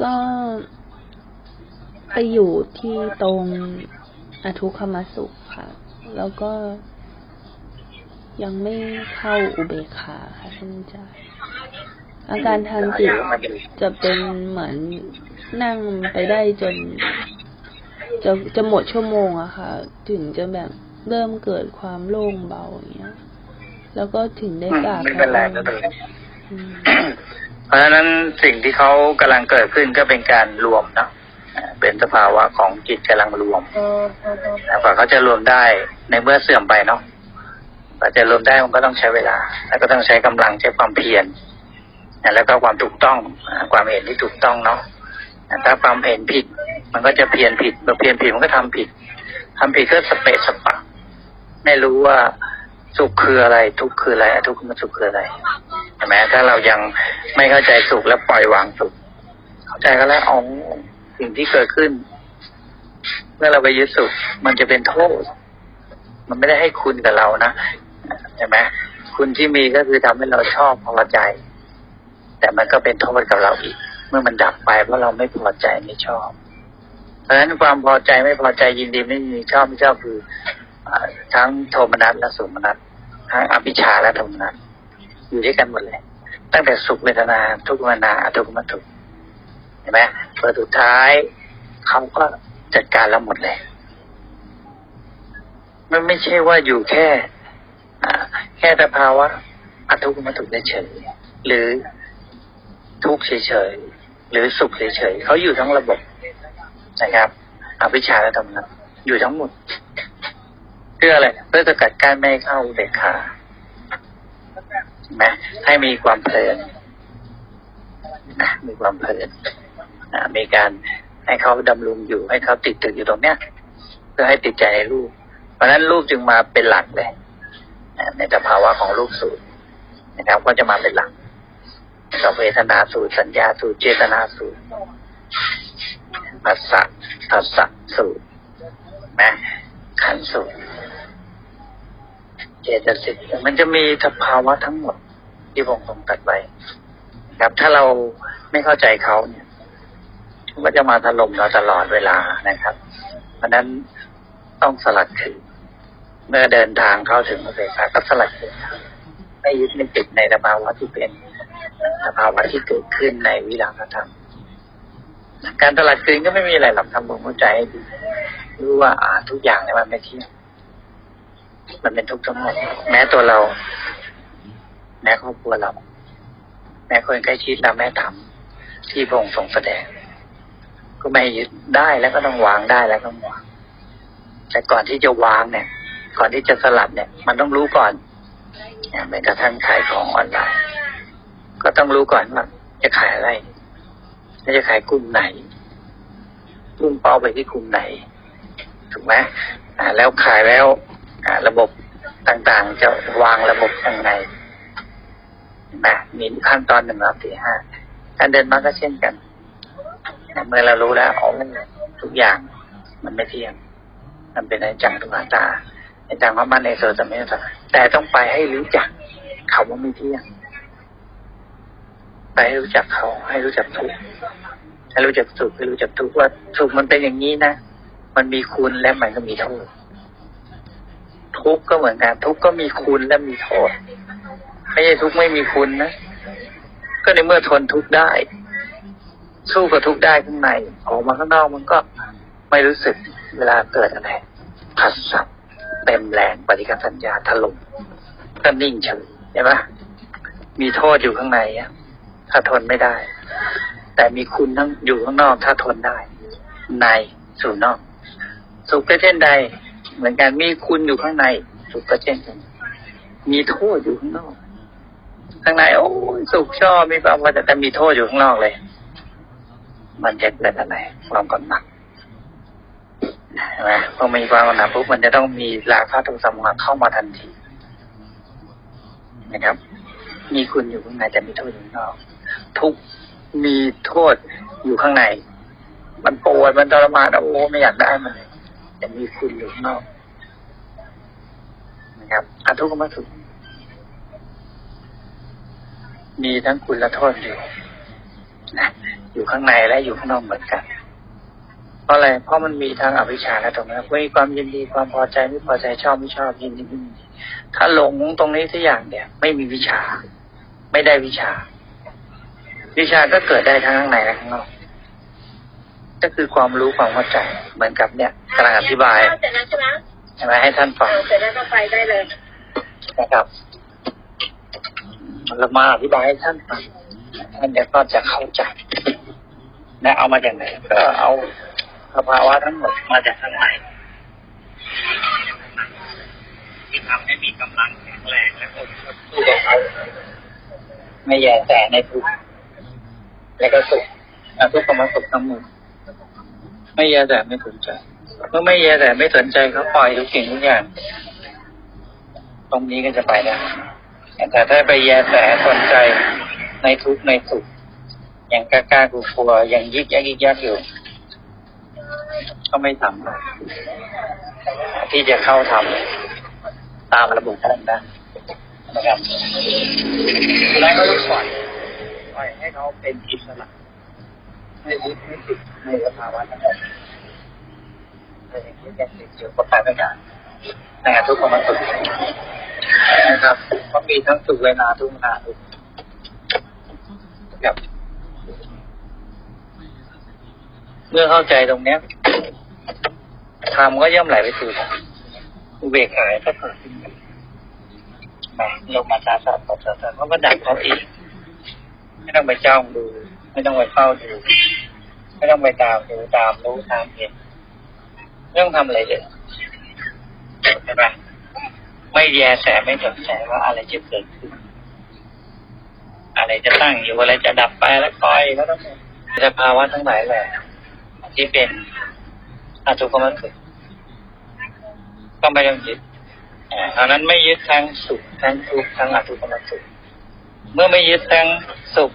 ก็ไปอยู่ที่ตรงอทุกขมสุขค่ะ แล้วก็ยังไม่เข้าอุเบกขาค่ะท่านอาจารย์อาการทางจิตจะเป็นเหมือนนั่งไปได้จน จะจะหมดชั่วโมงอะค่ะ ถึงจะแบบเริ่มเกิดความโล่งเบาอย่างเงี้ย แล้วก็ถึงได้กราบไม่เป็นไรพก็ระเลยอืมเพ ราะฉะนั้นสิ่งที่เขากำลังเกิดขึ้นก็เป็นการรวมเนาะเป็นสภาวะของจิตกำลังรวมแล้วกว่าเขาจะรวมได้ในเมื่อเสื่อมไปเนาะกว่าจะรวมได้มันก็ต้องใช้เวลา แล้วก็ต้องใช้กำลังใช้ความเพียรแล้วก็ความถูกต้องความเห็นที่ถูกต้องเนาะถ้าความเห็นผิด มันก็จะเพียรผิดเมื่อเพียรผิดมันก็ทำผิดทำผิดก็สเปะสปะ ไม่รู้ว่าสุขคืออะไร ทุกข์คืออะไรทุกข์มันสุขคืออะไร ช่ไหมถ้าเรายังไม่เข้าใจสุขแล้วปล่อยวางสุขเข้าใจก็แล้วอ๋อสิ่งที่เกิดขึ้น เมื่อเราไปยึดสุข มันจะเป็นโทษ มันไม่ได้ให้คุณกับเรานะใช่ไหมคุณที่มีก็คือทำให้เราชอบพอใจ แต่มันก็เป็นโทษกับเราอีก เมื่อมันดับไปเพราะเราไม่พอใจไม่ชอบ เพราะฉะนั้นความพอใจไม่พอใจยินดีไม่ยินดีชอบไม่ชอบคือทั้งโทมนัสและสุมนัสทั้งอภิชาและโทมนัส อยู่ด้วยกันหมดเลย ตั้งแต่สุขเวทนา ทุกเวทนาอทุกขมทุกเห็นไหมพอสุดท้ายเขาก็จัดการเราหมดเลย มันไม่ใช่ว่าอยู่แค่อ่แค่สภาวะอทุกขมทุกเฉยหรือทุกเฉยหรือสุขเฉยเขาอยู่ทั้งระบบนะครับอภิชาและธรรมะอยู่ทั้งหมดเพื่ออะไรเพื่อสกัดกั้นไม่เข้าอุเบกขาเห็ นไหมให้มีความเพลินนะมีความเพลินนะมีการให้เขาดำรงอยู่ให้เขาติดตึกอยู่ตรงเนี้ยเพื่อให้ติดใจในรูป เพราะฉะนั้นรูปจึงมาเป็นหลักเลยนะในสภาวะของรูปสูตรนะครับ ก็จะมาเป็นหลักกับเวทนาสูตรสัญญาสูตรเจตนาสูตรภาษะภาษะสูตรนะขันสูตรเจตสิกมันจะมีสภาวะทั้งหมด ที่ผมทรงตัดไว้ครับ ถ้าเราไม่เข้าใจเขาเนี่ยมันก็จะมาถล่มเราตลอดเวลานะครับ เพราะนั้นต้องสลัดคืนเมื่อเดินทางเข้าถึงพระเสขาก็สลัดคืนไม่ยึดไม่ติดในสภาวะที่เป็นสภาวะที่เกิดขึ้นในวิรางธรรมการตลาดคืนก็ไม่มีอะไรหรอกทำบุญเข้าใจดีรู้ว่าอ่าทุกอย่างเนี่ยมันไม่เที่ยงมันเป็นทุกข์ทั้งหมดแม้ตัวเรา แม้ครอบครัวเรา แม้คนใกล้ชิดเราแม้ทำที่พระองค์ทรงแสดง ก็ไม่ยึดได้แล้วก็ต้องวางได้แล้วก็ต้องวาง แต่ก่อนที่จะวางเนี่ย ก่อนที่จะสลัดเนี่ย มันต้องรู้ก่อนอย่างแม้กระทั่งขายของออนไลน์ ก็ต้องรู้ก่อนว่าจะขายอะไรจะขายกลุ่มไหนพุ่งเป้าไปที่กลุ่มไหน ถูกไหมอ่าแล้วขายแล้วอ่าระบบต่างๆ จะวางระบบยังไง นไหมมีขั้นตอนหนึ่งสองสี่ห้าการเดินมาก็เช่นกันเมื่อเรารู้แล้วอ๋อทุกอย่างมันไม่เที่ยง มันเป็นอนิจจังทุกขังตาอนิจจังว่ามันในโซสมิธแต่ต้องไปให้รู้จักคำว่าไม่เที่ยง ไปให้รู้จักเขา ให้รู้จักทุกให้รู้จักสุขให้รู้จักทุกว่าสุขมันเป็นอย่างนี้นะมันมีคุณและมันก็มีโทษทุกก็เหมือนกันทุกก็มีคุณและมีโทษ ไม่ใช่ทุกข์ไม่มีคุณนะ ก็ในเมื่อทนทุกข์ได้ สู้กับทุกข์ได้ข้างใน ออกมาข้างนอกมันก็ไม่รู้สึกเวลาเกิดอะไรผัสสะเต็มแรงปฏิกิริยาสัญญาถล่มก็นิ่งเฉยใช่ไหมมีโทษอยู่ข้างในอะถ้าทนไม่ได้ แต่มีคุณทั้งอยู่ข้างนอก ถ้าทนได้ ในสู่นอก สุขก็เช่นใด เหมือนกันมีคุณอยู่ข้างใน สุขก็เช่นกันมีโทษอยู่ข้างนอก ข้างในโอ้ยสุขชอบมีความว่าแต่แต่มีโทษอยู่ข้างนอกเลย มันจะเกิดอะไรความกำหนัดใช่ไหมพอมีความกำหนัดปุ๊บมันจะต้องมีราคะโทสะโมหะเข้ามาทันทีนะครับ มีคุณอยู่ข้างในแต่มีโทษอยู่ข้างนอก ทุกมีโทษอยู่ข้างใน มันปวดมันทรมานโอ้ไม่อยากได้มันเลยแต่มีคุณอยู่ข้างนอกนะครับอาทุกขมสุข มีทั้งคุณและโทษอยู่นะอยู่ข้างในและอยู่ข้างนอกเหมือนกัน เพราะอะไร เพราะมันมีทั้งอวิชชาและตรงนี้มีความยินดีความพอใจไม่พอใจชอบไม่ชอบยินดีไม่ยินดีถ้าหลงตรงนี้ทุกอย่างเนี่ย ไม่มีวิชา ไม่ได้วิชา วิชาก็เกิดได้ทั้งข้างในและข้างนอกก็คือความรู้ความเข้าใจเหมือนกับเนี่ยกำลังอธิบายเสร็จแล้วใช่ไหมใช่ไหมให้ท่านฟังเสร็จแล้วก็ไปได้เลยนะครับ เรามาอธิบายให้ท่านฟังท่านเดี๋ยวก็จะเข้าใจนะเอามาจากไหนก็เอาสภาวะทั้งหมดมาจากข้างในที่ทำให้มีกำลังแข็งแรงและอดทนสู้กับเขาไม่แย่แต่ในทุกข์และก็สุขอะทุกข์ก็มาสุขทั้งหมดไม่แย่แต่ไม่สนใจเมื่อไม่แย่แต่ไม่สนใจเขาปล่อยทุกสิ่งทุกอย่าง ตรงนี้ก็จะไปได้ แต่ถ้าไปแยแสสนใจในทุกข์ในสุขอย่างกล้ากล้ากลัวกลัวอย่างยิกยักยิกยักอยู่ ก็ไม่ทำที่จะเข้าทำตามระบบท่านได้นะครับแล้วก็ต้องปล่อยปล่อยให้เขาเป็นอิสระไม่ยึดไม่ติดในสภาวะทั้งหมดแต่อย่างนี้ยังติดอยู่ก็ไปไม่ได้ แต่ทุกคนมันสุขนะครับก็มีทั้งสุขเวลาทุกเวลาทุกครับเมื่อเข้าใจตรงเนี้ยธรรมก็ย่อมไหลไปสู่อุเบกขาก็เกิดขึ้นมาลงมาตาสัตว์ตสัตว์เขาก็ดับเขาเองไม่ต้องไปจ้องดู ไม่ต้องไปเฝ้าดู ไม่ต้องไปตามดูตามรู้ตามเห็นไม่ต้องทำอะไรเลย ใช่ไหมไม่แยแสไม่สนใจว่าอะไรจะเกิดขึ้น อะไรจะตั้งอยู่อะไรจะดับไปแล้วปล่อยแล้วต้องสภาวะทั้งหลายแหละที่เป็นอสุภมันสุขก็ไม่ต้องยึดอ่าเพราะนั้นไม่ยึดทั้งสุขทั้งทุกข์ทั้งอสุภมันสุขเมื่อไม่ยึดทั้งสุข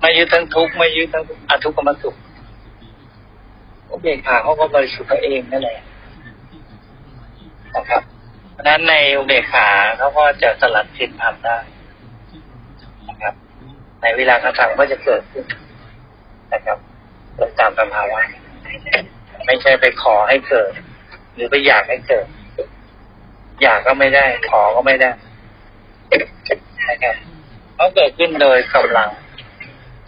ไม่ยึดทั้งทุกข์ไม่ยึดทั้งอาทุกขมสุขโอเบกขาเขาก็บริสุทธิ์เขาเองนั่นแหละ นะครับเพราะนั้นในอุเบกขาเขาก็จะสลัดสิ้นธรรมได้นะครับ ในเวลากระทำก็จะเกิดขึ้นนะครับเกิดตามสภาวะไม่ใช่ไปขอให้เกิด หรือไปอยากให้เกิด อยากก็ไม่ได้ ขอก็ไม่ได้นะครับเขาเกิดขึ้นโดยกำลัง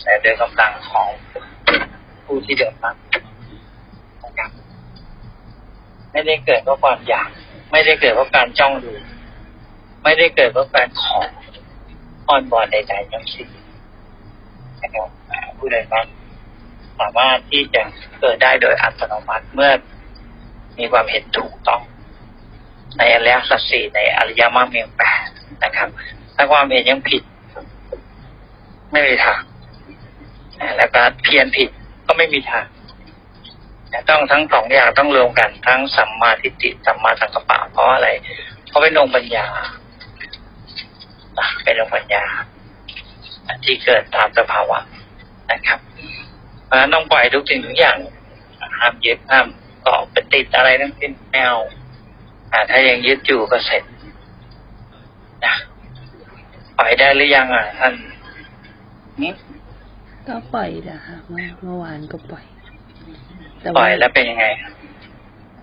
แต่โดยกำลังของผู้ที่เดือดร้อนนะครับไม่ได้เกิดเพราะความอยาก ไม่ได้เกิดเพราะการจ้องดู ไม่ได้เกิดเพราะการขออ้อนบอนใดๆทั้งสิ้นนะครับผู้ใดนั้นสามารถที่จะเกิดได้โดยอัตโนมัติเมื่อมีความเห็นถูกต้อง ในอริยสัจสี่ในอริยมรรคมีแปดนะครับ ถ้าความเห็นยังผิด ไม่มีทางแล้วก็เพียนผิดก็ไม่มีทาง ต้องทั้งสองอย่างต้องรวมกันทั้งสัมมาทิฏฐิสัมมาสังกัปปะเพราะอะไร เพราะเป็นองค์ปัญญาเป็นองค์ปัญญาที่เกิดตามสภาวะนะครับเพราะนั้นต้องปล่อยทุกสิ่งทุกอย่างห้ามยึดห้ามเกาะไปติดอะไรทั้งสิ้นแนวอ่าถ้ายังยึดอยู่ก็เสร็จนะปล่อยได้หรือยังอะท่านก็ปล่อยนะคะเมื่อวานก็ปล่อย แต่ปล่ว่าอยแล้วเป็นยังไง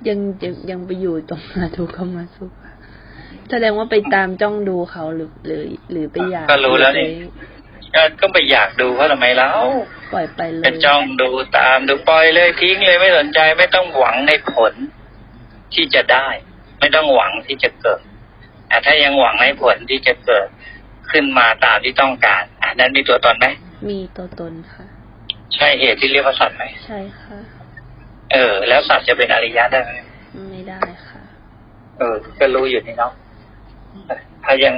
ยังยังยังไปอยู่ตรงอาทุกขมาสุขอะแสดงว่าไปตามจ้องดูเขาหรือหรือ หรือไปอยากก็รู้แล้วนี่หรือก็ก็ไปอยากดูเขาทำไมแล้วไปปล่อยไปเลยจะจ้องดูตามดูปล่อยเลยทิ้งเลยไม่สนใจไม่ต้องหวังในผลที่จะได้ ไม่ต้องหวังที่จะเกิดแต่ถ้ายังหวังในผลที่จะเกิดขึ้นมาตามที่ต้องการอันนั้นมีตัวตนไหมมีตัวตนค่ะ ใช่เหตุที่เรียกว่าสัตว์ไหมใช่ค่ะ เออ แล้วสัตว์จะเป็นอริยะได้ไหมไม่ได้ค่ะ เออ ก็รู้อยู่นี่เนาะถ้ายัง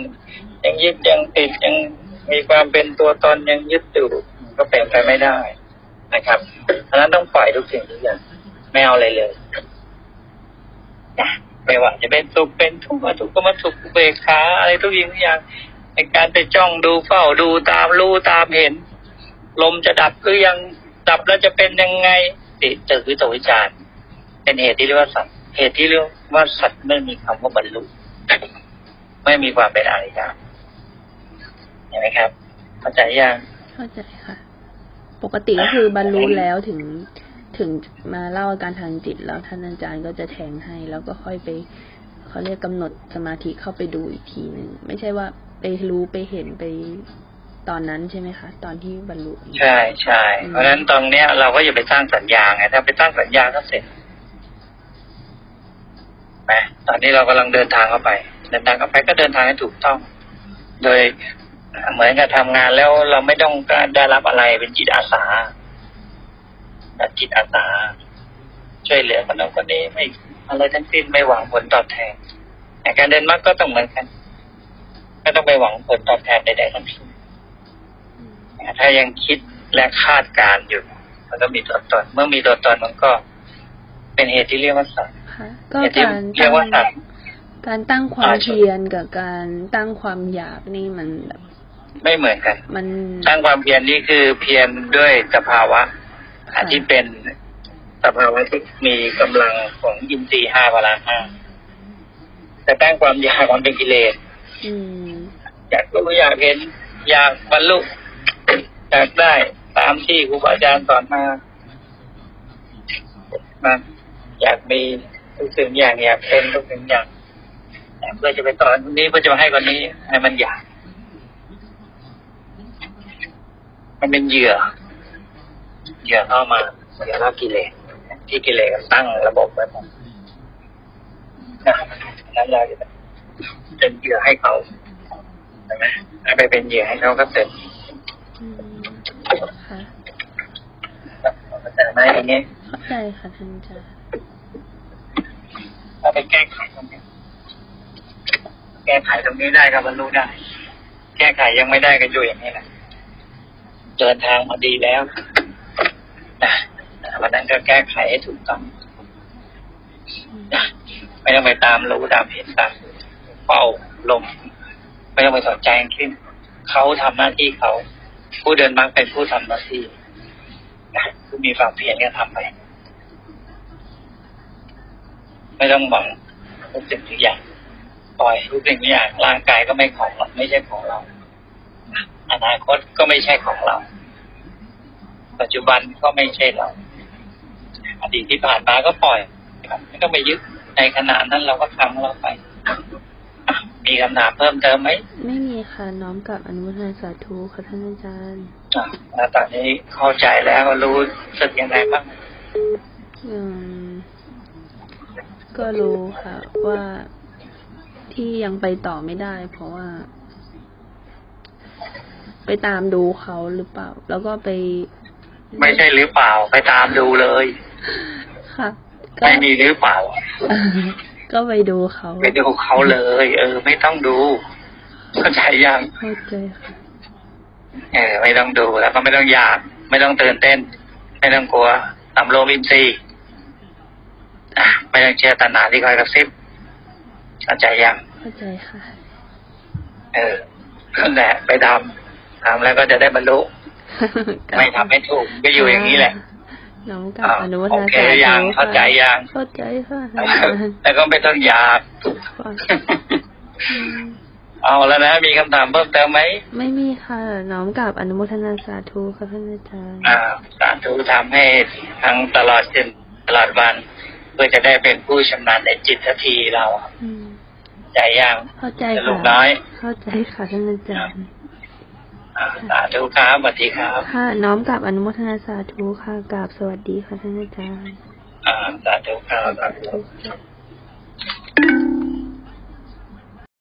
ยังยึดยังติดยังมีความเป็นตัวตนยังยึดอยู่ก็เป็นไปไม่ได้นะครับเพราะฉะนั้นต้องปล่อยทุกสิ่งทุกอย่างไม่เอาอะไรเลยนะไม่ว่าจะเป็นสุขเป็นทุกข์ทุกข์ก็มาสุขอุเบกขาอะไรทุกอย่างทุกอย่างในการไปจ้องดูเฝ้าดูตามรู้ตามเห็น ลมจะดับก็ยังดับแล้วจะเป็นยังไง ติตื่นวิตกวิจารเป็นเหตุที่เรียกว่าสัตว์เหตุที่เรียกว่าสัตว์ไม่มีคำว่าบรรลุไม่มีความเป็นอริยะเห็นไหมครับเข้าใจยังเข้าใจค่ะ ปกติก็คือบรรลุแล้วถึงถึงมาเล่าอาการทางจิตแล้วท่านอาจารย์ก็จะแทงให้ แล้วก็ค่อยไปเขาเรียกกำหนดสมาธิเข้าไปดูอีกทีหนึ่งไม่ใช่ว่าไปรู้ไปเห็นไป ตอนนั้นใช่ไหมคะ ตอนที่บรรลุใช่ใช่อืมเพราะฉะนั้นตรงเนี้ยเราก็อย่าไปสร้างสัญญาไงถ้าไปสร้างสัญญาก็เสร็จไหมตอนนี้เรากำลังเดินทางเข้าไป เดินทางเข้าไปก็เดินทางให้ถูกต้อง โดยเหมือนกับทำงานแล้วเราไม่ต้องการได้รับอะไรเป็นจิตอาสาแบบจิตอาสา ช่วยเหลือคนนั้นคนนี้ไม่อะไรทั้งสิ้นไม่หวังผลตอบแทนแต่การเดินมรรคก็ต้องเหมือนกันไม่ต้องไปหวังผลตอบแทนใดๆทั้งสิ้น ถ้ายังคิดและคาดการณ์อยู่ มันก็มีตัวตน เมื่อมีตัวตนมันก็ เป็นเหตุที่เรียกว่าสัตว์ค่ะก็เหตุที่การเรียกว่าสัตว์การตั้งความอ่าเพียรกับการตั้งความอยากนี่มันแบบไม่เหมือนกัน มันสร้างความเพียรนี่คือเพียรด้วยสภาวะค่ะที่เป็นสภาวะที่มีกำลังของอินทรีย์ห้าพละห้าแต่ตั้งความอยากมันเป็นกิเลสอืมอยากรู้อยากเห็น อยากบรรลุ อยากได้ตามที่ครูบาอาจารย์สอนมานะอยากมีทุกสิ่งอย่างอยากเป็นทุกสิ่งอย่างเพื่อจะไปสอนคนนี้เพื่อจะมาให้คนนี้ ให้มันอยาก มันเป็นเหยื่อ เหยื่อเข้ามาเหยื่อเข้ากิเลสที่กิเลสตั้งระบบไว้หมดนะนั้นเราจะเป็นเหยื่อให้เขาใช่ไหมถ้ไปเป็นเหยื่อให้เขาก็เสร็จ เข้าใจไหมอย่างเงี้ยเข้าใจค่ะท่านอาจารย์ถ้าไปแก้ไขตรงนี้แก้ไขตรงนี้ได้ก็บรรลุได้ แก้ไขยังไม่ได้ก็อยู่อย่างนี้แหละเดินทางมาดีแล้วนะวันนั้นก็แก้ไขให้ถูกต้องนะไม่ต้องไปตามรู้ตามเห็นตามเฝ้าลมไม่ต้องไปสนใจทั้งสิ้นเขาทำหน้าที่เขา ผู้เดินมักเป็นผู้ทำหน้าที่ผู้มีความเพียรก็ทำไป ไม่ต้องหวังทุกสิ่งทุกอย่างปล่อยทุกสิ่งทุกอย่างร่างกายก็ไม่ของเราไม่ใช่ของเรา อนาคตก็ไม่ใช่ของเรา ปัจจุบันก็ไม่ใช่เรา อดีตที่ผ่านมาก็ปล่อยไม่ต้องไปยึดในขณะนั้นเราก็ทำเราไป มีคำถามเพิ่มเติมไหม ไม่มีค่ะ น้อมกับอนุโมทนาสาธุค่ะท่านอาจารย์อะแล้วตอนนี้เข้าใจแล้วรู้สึกยังไงบ้างอืมก็รู้ค่ะ ว่าที่ยังไปต่อไม่ได้ เพราะว่า ไปตามดูเขาหรือเปล่า แล้วก็ไป ไม่ใช่หรือเปล่า ไปตามดูเลย ค่ะก็ไม่มีหรือเปล่า ก็ไปดูเขาไปดูเขาเลย เออ ไม่ต้องดูเข้าใจยังเข้าใจค่ะเออ ไม่ต้องดูแล้วก็ไม่ต้องอยาก ไม่ต้องตื่นเต้น ไม่ต้องกลัวตำโลมอินทรีย์อะไม่ต้องเชื่อตัณหาที่คอยกระซิบเข้าใจยังเข้าใจค่ะ เออนั่นแหละไปทำทำแล้วก็จะได้บรรลุไม่ทำไม่ถูกก็อยู่อย่างนี้แหละ น้องกับอ้าวอนุโมทโอนาเคสาธุยังค่ะเข้าใจยังเข้าใจค่ะท่านอาจารย์แล้วก็ไม่ต้องอยากอืมเอาแล้วนะ มีคำถามเพิ่มเติมไหม ไม่มีค่ะ น้อมกับอนุโมทนาสาธุค่ะท่านอาจารย์อ่าสาธุทำให้ทั้งตลอดจนตลอดวัน เพื่อจะได้เป็นผู้ชำนาญในจิตสักทีเราอืมใจยังเข้าใจสรุค่ะปน้อย เข้าใจค่ะท่านอาจารย์อ่า สาธุครับสวัสดีครับ ค่ะ น้อมกับอนุโมทนาสาธุค่ะกราบสวัสดีค่ะท่านอาจารย์สาธุครับสาธุ